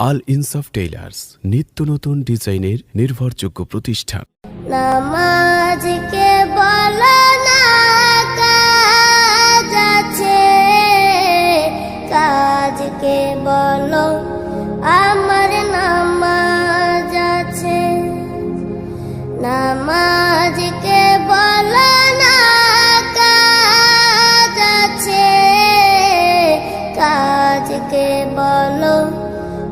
আল ইনসাফ টেইলার্স, নিত্য নতুন ডিজাইনের নির্ভরযোগ্য প্রতিষ্ঠান। নামাজকে বলো কাজ বলো না কাজ কাজকে বলো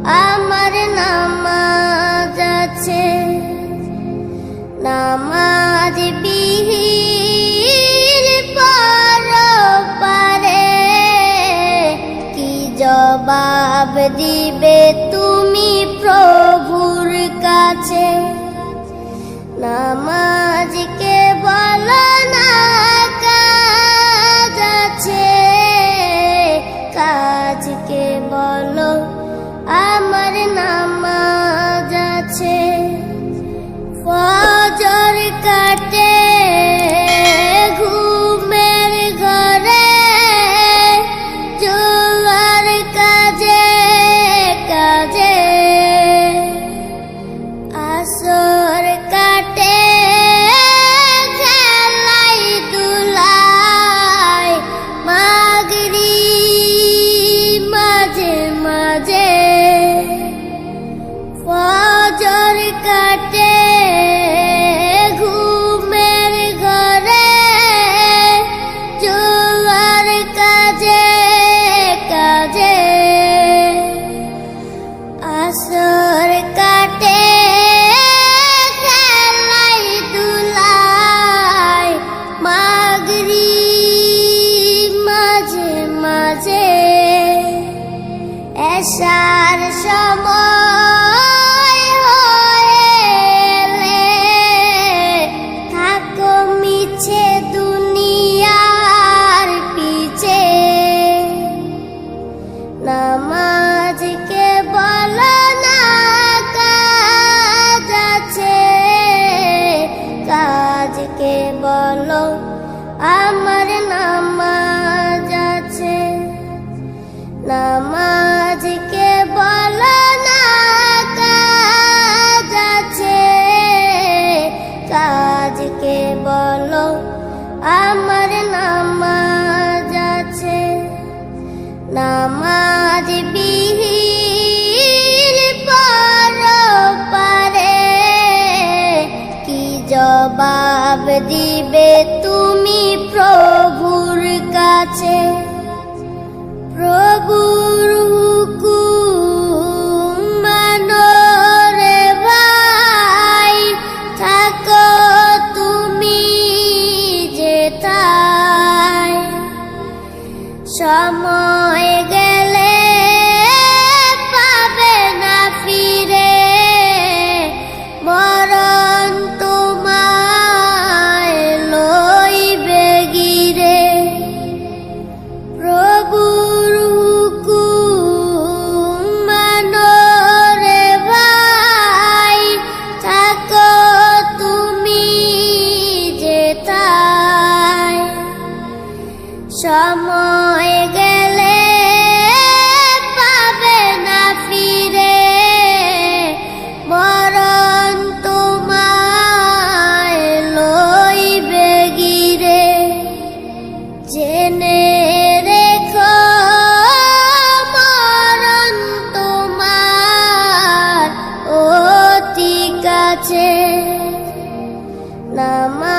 আমার নামাজ আছে নামাজ এসার সময় হয়েলে থাকো মিছে দুনিয়ার পিছে। নামাজকে বলো না কাজ আছে? কাজকে বলো আমার জবাব দিবে তুমি প্রভুর কাছে। প্রভুর থাকো তুমি সময় নামাজকে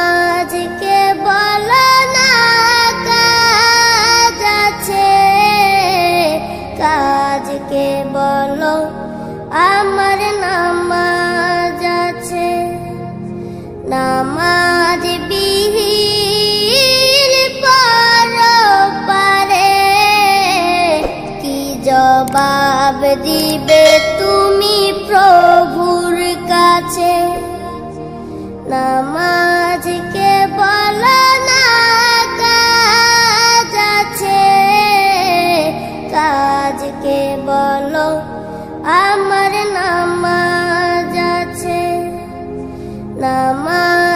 নামাজকে বলো না কাজকে বলো আমার নামাজ আছে। নামাজ